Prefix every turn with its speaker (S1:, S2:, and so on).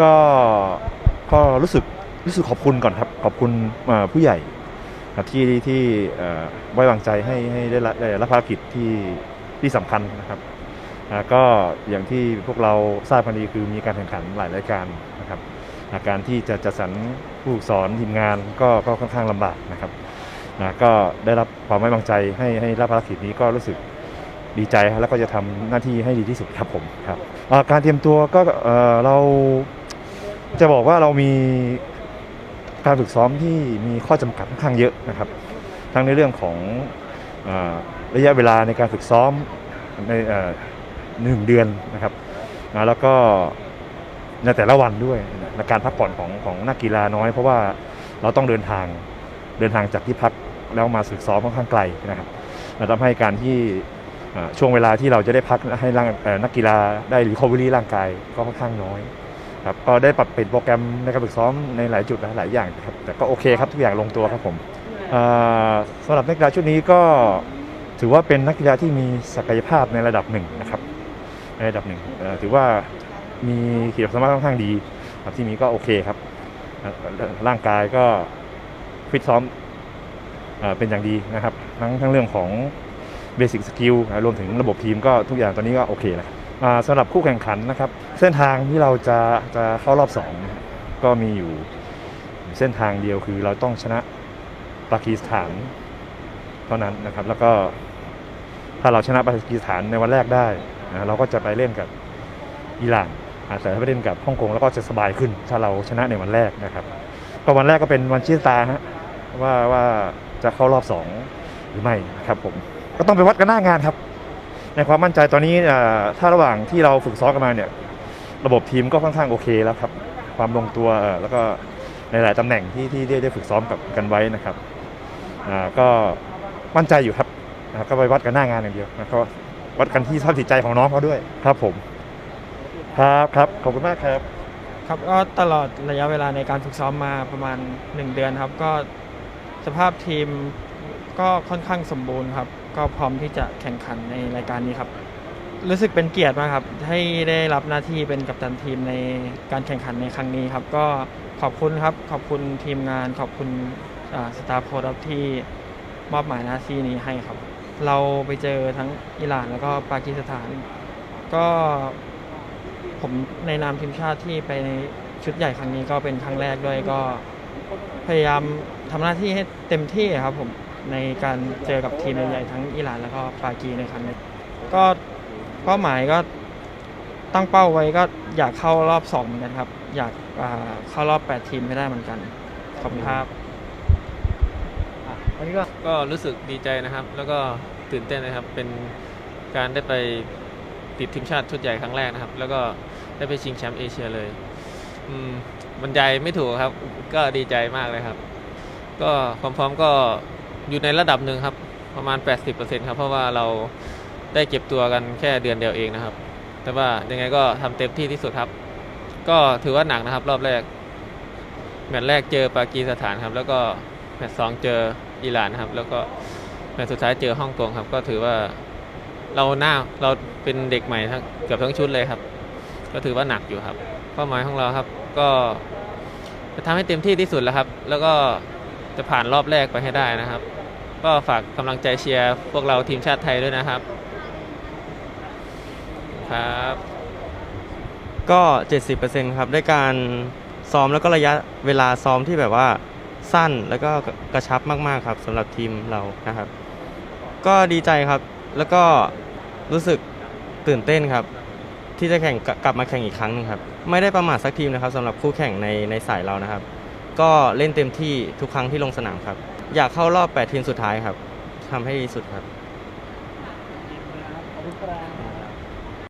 S1: ก็ก็รู้สึกรู้สึกขอบคุณก่อนครับ ขอบคุณผู้ใหญ่ที่ที่ไว้วางใจให้ให้ได้รับได้รับภารกิจที่ที่สำคัญนะครับก็อย่างที่พวกเราทราบกันดีคือมีการแข่งขันหลายรายการนะครับาการที่จะจัดสรรผู้สอนทีมงานก็ก็ค่อนข้างลำบากนะครับก็ได้รับความไว้วางใจให้ให้รับภารกิจนี้ก็รู้สึกดีใจครับแล้วก็จะทำหน้าที่ให้ดีที่สุดครับผมครับการเตรียมตัวก็เรา จะบอกว่าเรามีการฝึกซ้อมที่มีข้อจำกัดค่อนข้างเยอะนะครับ ทั้งในเรื่องของอระยะเวลาในการฝึกซ้อมในหนึ่งเดือนนะครับแล้วก็ในแต่ละวันด้วยในการพักผ่อนของของนักกีฬาน้อย เพราะว่าเราต้องเดินทางเดินทางจากที่พักแล้วมาฝึกซ้อมค่อนข้างไกลนะครับทำให้การที่ช่วงเวลาที่เราจะได้พักให้นักกีฬาได้รีคอเวอรี่ร่างกายก็ค่อนข้างน้อย ครับก็ได้ปรับเปลี่ยนโปรแกรมในการฝึกซ้อมในหลายจุดหลายอย่างครับแต่ก็โอเคครับทุกอย่างลงตัวครับผมอ่าสำหรับนักกีฬาชุดนี้ก็ถือว่าเป็นนักกีฬาที่มีศักยภาพในระดับหนึ่งนะครับในระดับหนึ่งถือว่ามีขีดความสามารถค่อนข้างดีครับที่มีก็โอเคครับ ร่างกายก็ฟิตซ้อมเป็นอย่างดีนะครับ ทั้งทั้งเรื่องของเบสิ c สกิลรวมถึงระบบทีมก็ทุกอย่างตอนนี้ก็โอเคแล้ว สำหรับคู่แข่งขันนะครับ เส้นทางที่เราจะจะเข้ารอบสองก็มีอยู่เส้นทางเดียวคือเราต้องชนะปากีสถานเท่านั้นนะครับ แล้วก็ถ้าเราชนะปากีสถานในวันแรกได้นะเราก็จะไปเล่นกับอิหร่านอาจจะไปเล่นกับฮ่องกงแล้วก็จะสบายขึ้น ถ้าเราชนะในวันแรกนะครับก็วันแรกก็เป็นวันชี้ตาฮะว่าว่าจะเข้ารอบสองหรือไม่นะครับผมก็ต้องไปวัดกันหน้างานครับ ในความมั่นใจตอนนี้ถ้าระหว่างที่เราฝึกซ้อมกันมาเนี่ยระบบทีมก็ค่อนข้างโอเคแล้วครับ ความลงตัวแล้วก็ในหลายตำแหน่งที่ที่ได้ฝึกซ้อมกับกันไว้นะครับก็มั่นใจอยู่ครับก็ไปวัดกันหน้างานอย่างเดียวแล้วก็วัดกันที่สภาพจิตใจของน้องเขาด้วยครับผม ครับครับขอบคุณมากครับ
S2: ครับก็ตลอดระยะเวลาในการฝึกซ้อมมาประมาณ 1 เดือนครับ ก็สภาพทีมก็ค่อนข้างสมบูรณ์ครับ ก็พร้อมที่จะแข่งขันในรายการนี้ครับ รู้สึกเป็นเกียรติมากครับให้ได้รับหน้าที่เป็นกัปตันทีมในการแข่งขันในครั้งนี้ครับ ก็ขอบคุณครับขอบคุณทีมงาน ขอบคุณสตาฟโค้ชที่มอบหมายหน้าที่นี้ให้ครับ เราไปเจอทั้งอิหร่านแล้วก็ปากีสถาน ก็ผมในนามทีมชาติที่ไปในชุดใหญ่ครั้งนี้ก็เป็นครั้งแรกด้วยก็พยายามทำหน้าที่ให้เต็มที่ครับผม ในการเจอกับทีมใหญ่ๆทั้งอิหร่านแล้วก็ปากีในครั้งนี้ก็เป้าหมายก็ตั้งเป้าไว้ก็อยากเข้ารอบสองเหมือนกันครับ อยากอ่าเข้ารอบ 8 ทีมให้ได้เหมือนกันขอบคุณครับ
S3: อันนี้ก็ก็รู้สึกดีใจนะครับ แล้วก็ตื่นเต้นนะครับเป็นการได้ไปติดทีมชาติชุดใหญ่ครั้งแรกนะครับ แล้วก็ได้ไปชิงแชมป์เอเชียเลยอืมบรรยายไม่ถูกครับ ก็ดีใจมากเลยครับ ก็ความพร้อมก็ อยู่ในระดับหนึ่งครับ ประมาณ 80%ครับ เพราะว่าเราได้เก็บตัวกันแค่เดือนเดียวเองนะครับ แต่ว่ายังไงก็ทำเต็มที่ที่สุดครับ ก็ถือว่าหนักนะครับ รอบแรก แมตช์แรกเจอปากีสถานครับ แล้วก็แมตช์สองเจออิหร่านครับ แล้วก็แมตช์สุดท้ายเจอฮ่องกงครับ ก็ถือว่าเราหน้าเราเป็นเด็กใหม่ทั้งเกือบทั้งชุดเลยครับ ก็ถือว่าหนักอยู่ครับเป้าหมายของเราครับ ก็จะทำให้เต็มที่ที่สุดแล้วครับ แล้วก็จะผ่านรอบแรกไปให้ได้นะครับ ก็ฝากกำลังใจเชียร์พวกเราทีมชาติไทยด้วยนะครับ ครับ
S4: ก็ 70%ครับด้วยการซ้อมแล้วก็ระยะเวลาซ้อมที่แบบว่าสั้นแล้วก็กระชับมาก ๆ ครับสำหรับทีมเรานะครับ ก็ดีใจครับแล้วก็รู้สึกตื่นเต้นครับ ที่จะแข่งกลับมาแข่งอีกครั้งหนึงครับ ไม่ได้ประมาทสักทีมนะครับสำหรับคู่แข่งในในสายเรานะครับ ก็เล่นเต็มที่ทุกครั้งที่ลงสนามครับ อยากเข้ารอบ 8 ทีมสุดท้ายครับทำให้ดีที่สุดครับ